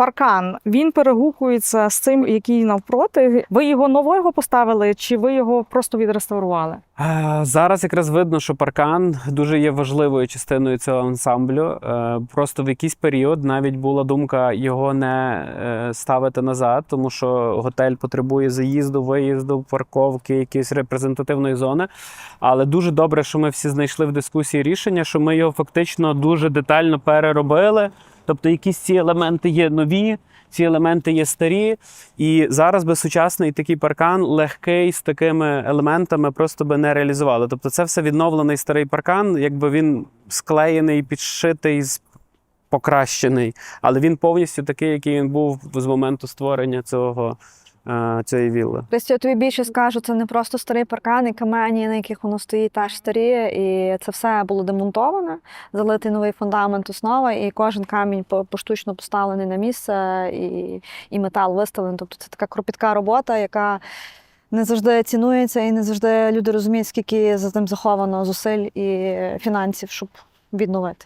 паркан він перегукується з цим, який навпроти. Ви його нового поставили, чи ви його просто відреставрували? Зараз якраз видно, що паркан дуже є важливою частиною цього ансамблю. Е, Просто в якийсь період навіть була думка його не е, ставити назад, тому що готель потребує заїзду, виїзду, парковки, якоїсь репрезентативної зони. Але дуже добре, що ми всі знайшли в дискусії рішення, що ми його фактично дуже детально переробили. Тобто, якісь ці елементи є нові, ці елементи є старі. І зараз би сучасний такий паркан легкий з такими елементами просто би не реалізували. Тобто, це все відновлений старий паркан, якби він склеєний, підшитий, покращений, але він повністю такий, який він був з моменту створення цього, цієї вілли. Тобто тобі більше скажу, це не просто старий паркан і камені, на яких воно стоїть, теж старі. І це все було демонтоване, залитий новий фундамент, основа, і кожен камінь поштучно поставлений на місце, і, і метал виставлений. Тобто це така кропітка робота, яка не завжди цінується, і не завжди люди розуміють, скільки за тим заховано зусиль і фінансів, щоб відновити.